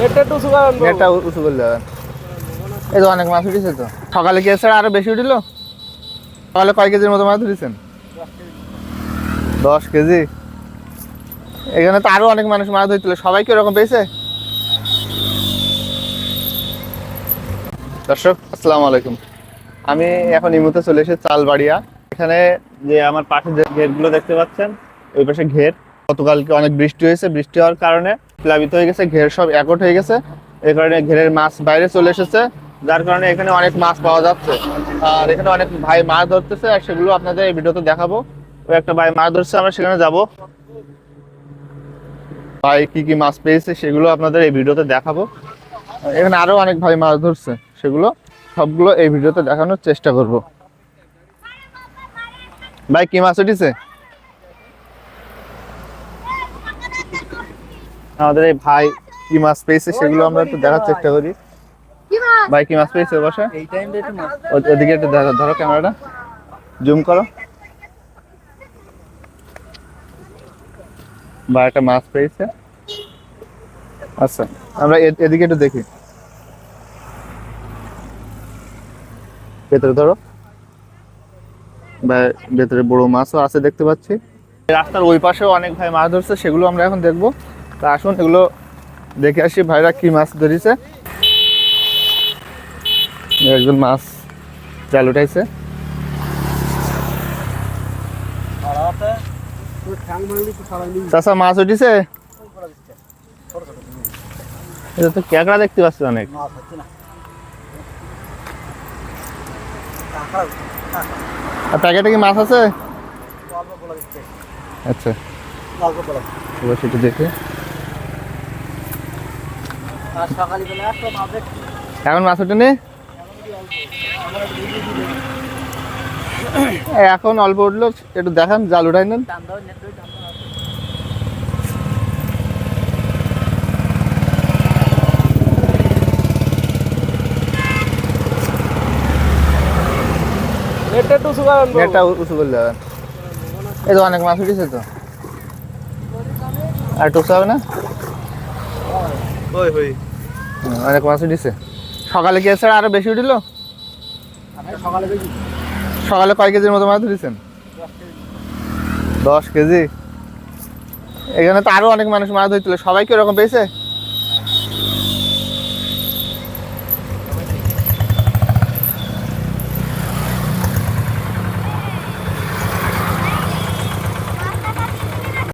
নেটটা উঁচু করলে হবে। এই তো অনেক মাছ উঠেছে তো। সকালে কি এছাড়া আরও বেশি উঠিল? সকালে কয় কেজির মতো মাছ ধরেছেন? দশ কেজি। এখানে তো আরও অনেক মানুষ মাছ ধরছিল। সবাই কি ওরকম পেয়েছে? দর্শক, আসসালামু আলাইকুম। আমি এখন এই মুহূর্তে চলে এসেছি চালবাড়িয়া। এখানে যে আমার পাশে যে ঘেরগুলো দেখতে পাচ্ছেন, ওই পাশে ঘের। গতকালকে অনেক বৃষ্টি হয়েছে। বৃষ্টি হওয়ার কারণে প্লাবিত হয়ে গেছে, ঘের সব একট হয়ে গেছে। এই কারণে ঘেরের মাছ বাইরে চলে এসেছে, যার কারণে এখানে অনেক মাছ পাওয়া যাচ্ছে। আর এখানে অনেক ভাই মাছ ধরতেছে, আর সেগুলো আপনাদের এই ভিডিওতে দেখাবো। ওই একটা ভাই মাছ ধরছে, আমরা সেখানে যাব। ভাই কি কি মাছ পেয়েছে সেগুলো আপনাদের এই ভিডিওতে দেখাবো। এখানে আরও অনেক ভাই মাছ ধরছে, সেগুলো সবগুলো এই ভিডিওতে দেখানোর চেষ্টা করব। ভাই, কি মাছ উঠেছে? আমাদের এই ভাই কি মাছ পেয়েছে সেগুলো আমরা একটু দেখার চেষ্টা করি। ভাই কি মাছ পেয়েছে বসে। ওদিকে একটু ধরো ক্যামেরাটা। জুম করো। বা একটা মাছ পেয়েছে আচ্ছা আমরা এদিকে একটু দেখি। ভেতরে ধরো। বা ভেতরে বড় মাছও আছে দেখতে পাচ্ছি। রাস্তার ওই পাশেও অনেক ভাই মাছ ধরছে সেগুলো আমরা এখন দেখব। তা আসুন এগুলো দেখে আসি ভাইরা কি মাছ ধরেছে। একজন মাছ জাল উঠাইছে। চাষা মাছ উঠিছে? এটা তো ক্যাকড়া দেখতে পাচ্ছি অনেক। আর প্যাকেটে কি মাছ আছে? আচ্ছা। দেখে। এখন মাছ ওঠেনি? এখন অল্প উঠল একটু দেখান জাল উঠাই নেন। নেটটা উঁচু করলে হবে এই তো অনেক মাছ উঠেছে তো। আর টুকতে হবে না? হুম, অনেক মাছ উঠেছে সকালে কি এছাড়া আরও বেশি উঠিল? সকালে কয় কেজির মতো মাছ ধরেছেন? দশ কেজি। এখানে তো আরও অনেক মানুষ মাছ ধরছিল। সবাই কি ওরকম পেয়েছে?